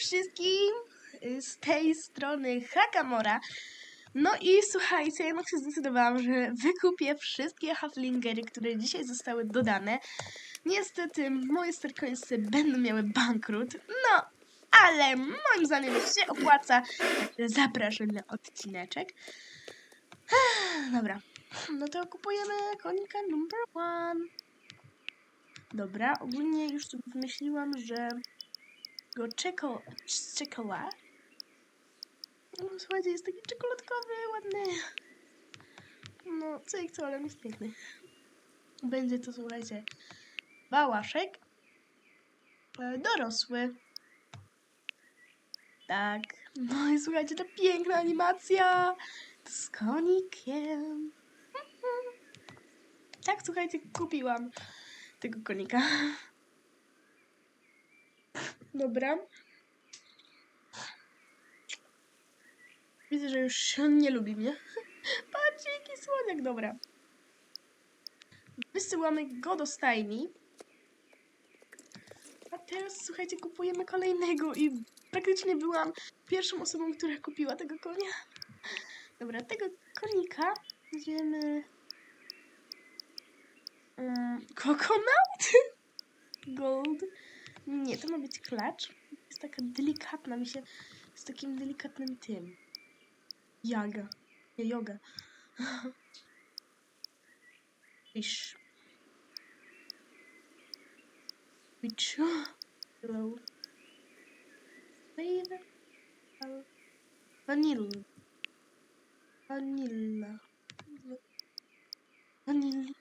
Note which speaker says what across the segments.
Speaker 1: wszystkim! Z tej strony Hakamora. No i słuchajcie, jednak się zdecydowałam, że wykupię wszystkie Haflingery, które dzisiaj zostały dodane. Niestety moje starkońscy będą miały bankrut, no ale moim zdaniem się opłaca, zapraszam na odcineczek. Dobra, no to kupujemy konika number one. Dobra, ogólnie już sobie wymyśliłam, że go czeko... No, słuchajcie, jest taki czekoladkowy, ładny. No, co jak co, ale jest piękny. Będzie to, słuchajcie, bałaszek. e, Dorosły. Tak. No i słuchajcie, ta piękna animacja z konikiem. Tak, słuchajcie, kupiłam tego konika. Dobra. Widzę, że już nie lubi mnie. Patrzcie, jaki słoniak, dobra. Wysyłamy go do stajni. A teraz, słuchajcie, kupujemy kolejnego i praktycznie byłam pierwszą osobą, która kupiła tego konia. Dobra, tego konika będziemy... Um, coconut? Gold. Nie, to ma być klacz. Jest taka delikatna, mi się z takim delikatnym tym. Jaga. Nie, yoga. Fish. Fish. Hello. Flavor. Vanilla. Vanilla. Vanilla.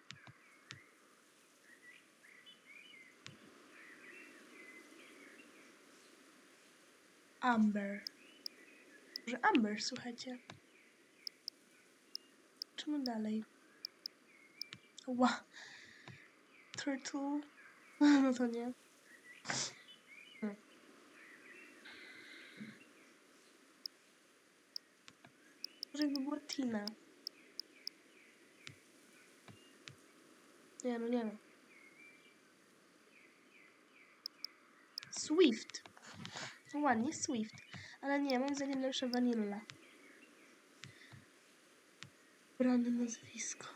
Speaker 1: Amber. Może Amber, słuchajcie. Czemu dalej? Ła. Turtle. No to nie. Może jakby była Tina. Nie no, nie. Swift. Ładnie, Swift. Ale nie, moim zdaniem lepsza Vanilla. Brane nazwisko.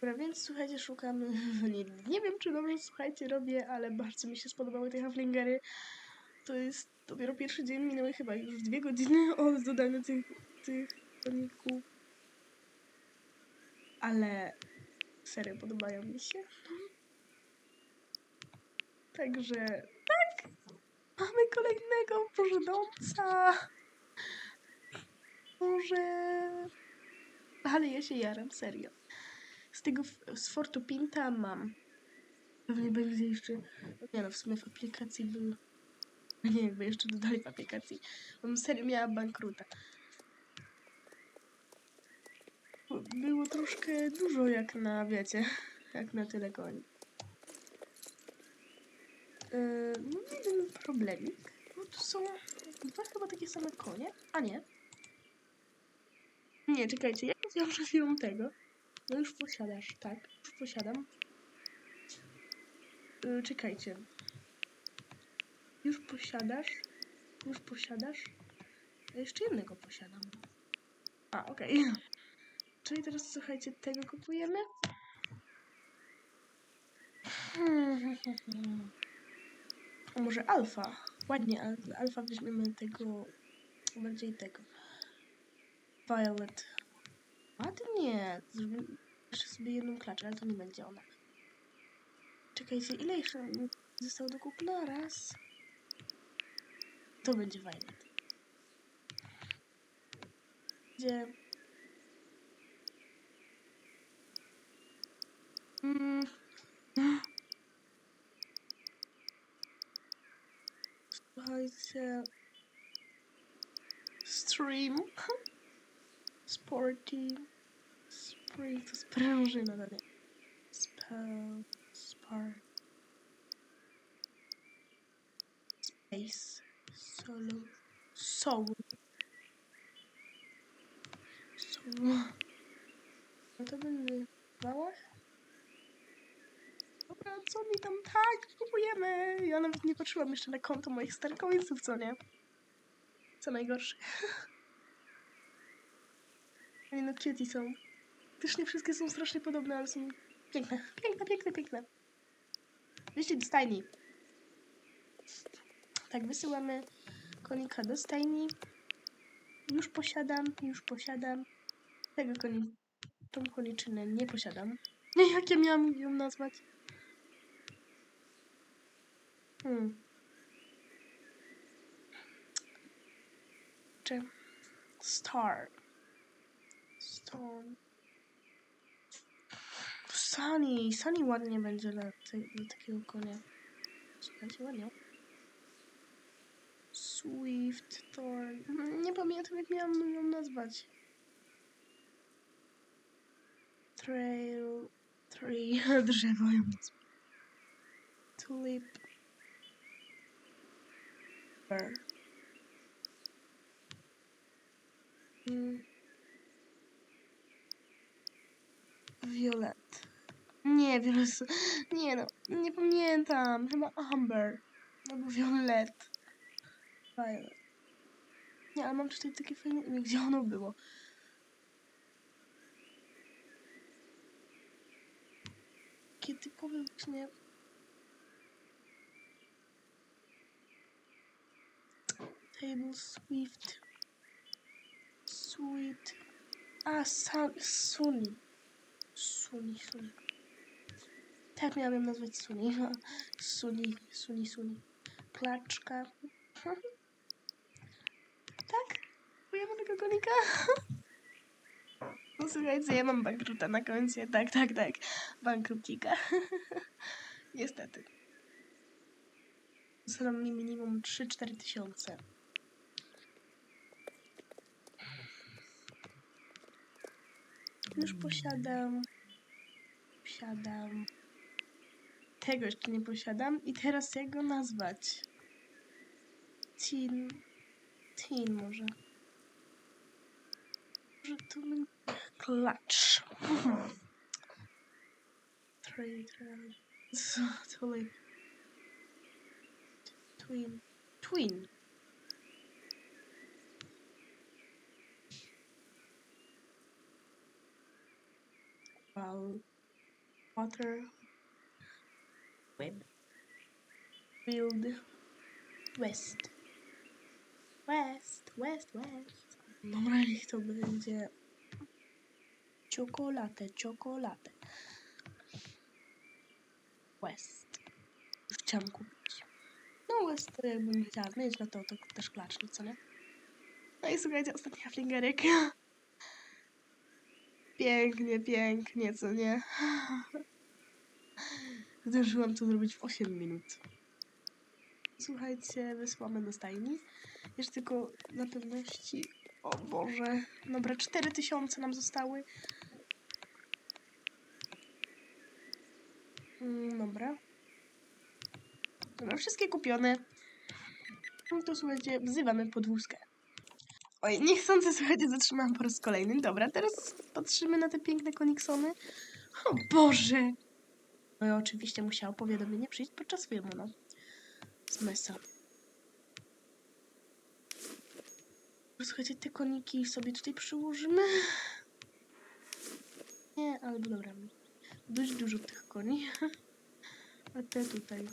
Speaker 1: Dobra, więc słuchajcie, szukamy Vanilli. Nie wiem, czy dobrze, słuchajcie, robię, ale bardzo mi się spodobały te Haflingery. To jest dopiero pierwszy dzień, minęły chyba już dwie godziny od dodania tych, tych koników. Ale serio, podobają mi się. Także tak, mamy kolejnego brzdąca. Może... Ale ja się jaram, serio. Z tego, z Fortu Pinta mam. Pewnie będzie jeszcze... Nie no, w sumie w aplikacji był... Nie, jakby jeszcze dodali w aplikacji. Bym serio miała bankruta. Było troszkę dużo jak na, wiecie, jak na tyle koni. Yy, no jeden problemik. No to są dwa chyba takie same konie. A nie. Nie, czekajcie, jak zwiążę się tego? No już posiadasz, tak, już posiadam. Yy, czekajcie. Już posiadasz? Już posiadasz? Ja jeszcze jednego posiadam. A, okej. Czyli teraz słuchajcie, tego kupujemy. A może alfa? Ładnie, alfa weźmiemy tego, bardziej tego. Violet. Ładnie. Zrobimy jeszcze sobie jedną klaczę, ale to nie będzie ona. Czekajcie, ile jeszcze zostało do kupna? Raz. To będzie Violet. Gdzie... Słuchajcie. Stream. Sporty. Spring to sprężyna, nie. Spell. Spar. Space. Solo. Soul. Soul. To będzie w? A co mi tam tak? Kupujemy! Ja nawet nie patrzyłam jeszcze na konto moich starkowinców, co nie? Co najgorsze. Nie no, cutie są. Też nie wszystkie są strasznie podobne, ale są piękne. Piękne, piękne, piękne. Wyjście do stajni. Tak, wysyłamy konika do stajni. Już posiadam, już posiadam. Tego koni... Tą koniczynę nie posiadam. Jak ja miałam ją nazwać? Hmm. Czy... Star. Storm. Sunny. Sunny ładnie będzie dla, te, dla takiego konia. Słuchajcie, ładnie. Swift, Thorn. Mm, Nie pamiętam jak miałam ją nazwać. Trail. Tree. Drzewo ją. Tulip. Bird. Mm. Violet. Nie, Violet. Nie no, nie pamiętam. Chyba Amber. Albo Violet. Violet. Nie, ale mam tutaj takie fajne imię. Gdzie ono było? Takie typowe właśnie... Table Swift. Sweet. A, Sun, Sunny. Sunny, Sunny. Tak miałem nazwać Sunny. Sunny, Sunny, Sunny. Klaczka. Tak? Kupujemy tego konika? No słuchajcie, ja mam bankruta na koncie. Tak, tak, tak. Bankrucika. Niestety. Mi minimum 3-4 tysiące. Już posiadam. Posiadam. Tego jeszcze nie posiadam. I teraz jak go nazwać? Tin. Tin może. Może to będzie klacz. Three, three. Twin. Twin. Water. Web. Build. West. West, west, west. Dobra, niech to będzie czekoladę, czekoladę. West. Już chciałam kupić. No West jakbym chciała mieć, no to, to też klaczny, co nie? No i słuchajcie, ostatni haflingerek. Pięknie, pięknie, co nie? Zdążyłam to zrobić w 8 minut. Słuchajcie, wysłamy do stajni. Jeszcze tylko dla pewności. O Boże. Dobra, 4000 nam zostały. Mm, dobra. Dobra, wszystkie kupione. No to słuchajcie, wzywamy podwózkę. Oj, niechcący, słuchajcie, zatrzymałam po raz kolejny. Dobra, teraz patrzymy na te piękne koniksony. O Boże! No i oczywiście musiało powiadomienie przyjść podczas filmu, no. Z mesa. Słuchajcie, te koniki sobie tutaj przyłożymy. Nie, albo dobra. Dość dużo tych koni. A te tutaj.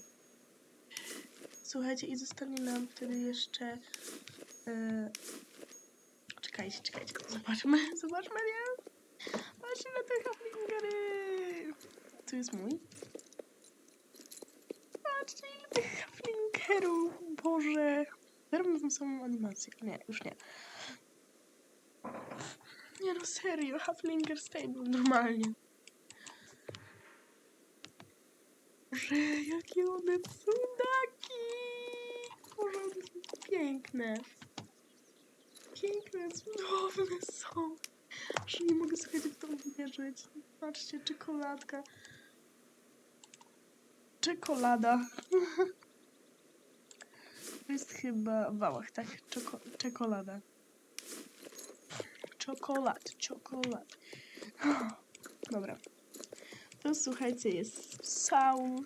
Speaker 1: Słuchajcie, i zostanie nam wtedy jeszcze... E... Czekajcie, czekajcie, zobaczmy, zobaczmy, nie? Patrzcie na te haflingery! Tu jest mój. Patrzcie, ile tych haflingerów, Boże! Zróbmy tą samą animację. Nie, już nie. Nie no, serio, Haflinger Stable, normalnie. Boże, jakie one cudaki! Boże, one są piękne. Piękne, cudowne są. Że nie mogę sobie w to uwierzyć. Patrzcie, czekoladka. Czekolada. To jest chyba wałach, tak? Czeko czekolada. Czekolad, czekolad. Dobra. To słuchajcie, jest saun.